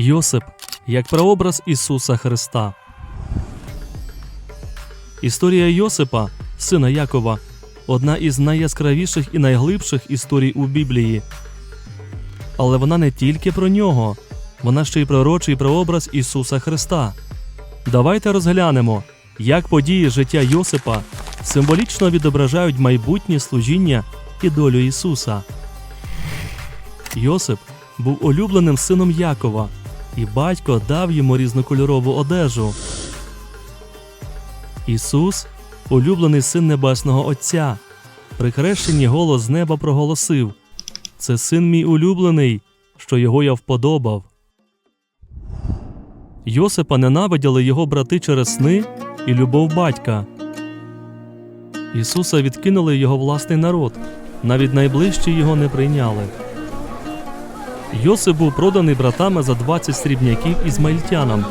Йосип як прообраз Ісуса Христа. Історія Йосипа, сина Якова, одна із найяскравіших і найглибших історій у Біблії. Але вона не тільки про нього, вона ще й пророчий прообраз Ісуса Христа. Давайте розглянемо, як події життя Йосипа символічно відображають майбутнє служіння і долю Ісуса. Йосип був улюбленим сином Якова, і батько дав йому різнокольорову одежу. Ісус улюблений син Небесного Отця. При хрещенні голос з неба проголосив: Це син мій улюблений, що його я вподобав. Йосипа ненавиділи його брати через сни і любов батька. Ісуса відкинули його власний народ, навіть найближчі його не прийняли. Йосип був проданий братами за 20 срібняків ізмаїльтянам.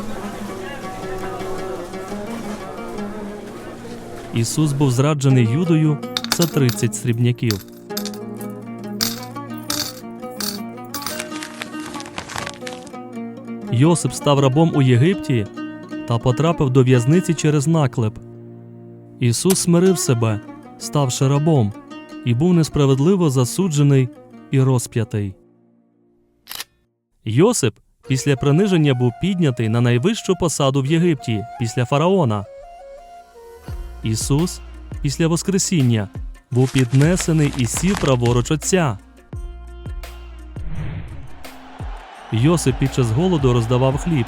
Ісус був зраджений Юдою за 30 срібняків. Йосип став рабом у Єгипті та потрапив до в'язниці через наклеп. Ісус смирив себе, ставши рабом, і був несправедливо засуджений і розп'ятий. Йосип після приниження був піднятий на найвищу посаду в Єгипті після фараона. Ісус після Воскресіння був піднесений і сів праворуч Отця. Йосип під час голоду роздавав хліб,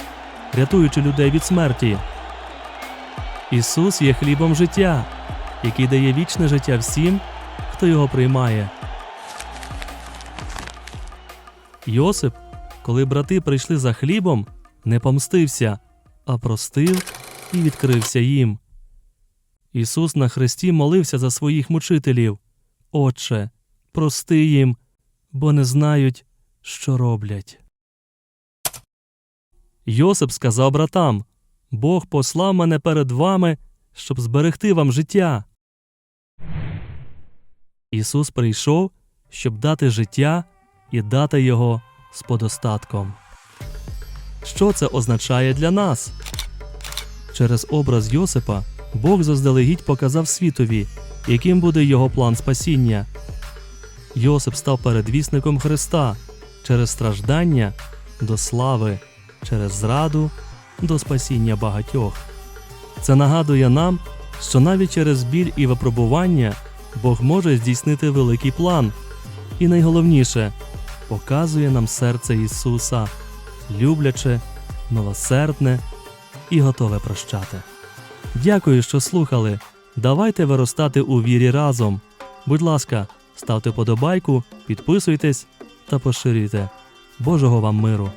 рятуючи людей від смерті. Ісус є хлібом життя, який дає вічне життя всім, хто його приймає. Йосип, коли брати прийшли за хлібом, не помстився, а простив і відкрився їм. Ісус на хресті молився за своїх мучителів. Отче, прости їм, бо не знають, що роблять. Йосип сказав братам: Бог послав мене перед вами, щоб зберегти вам життя. Ісус прийшов, щоб дати життя і дати його з подостатком. Що це означає для нас? Через образ Йосипа Бог заздалегідь показав світові, яким буде його план спасіння. Йосип став передвісником Христа через страждання до слави, через зраду до спасіння багатьох. Це нагадує нам, що навіть через біль і випробування Бог може здійснити великий план, і найголовніше показує нам серце Ісуса, любляче, милосердне і готове прощати. Дякую, що слухали. Давайте виростати у вірі разом. Будь ласка, ставте подобайку, підписуйтесь та поширюйте. Божого вам миру!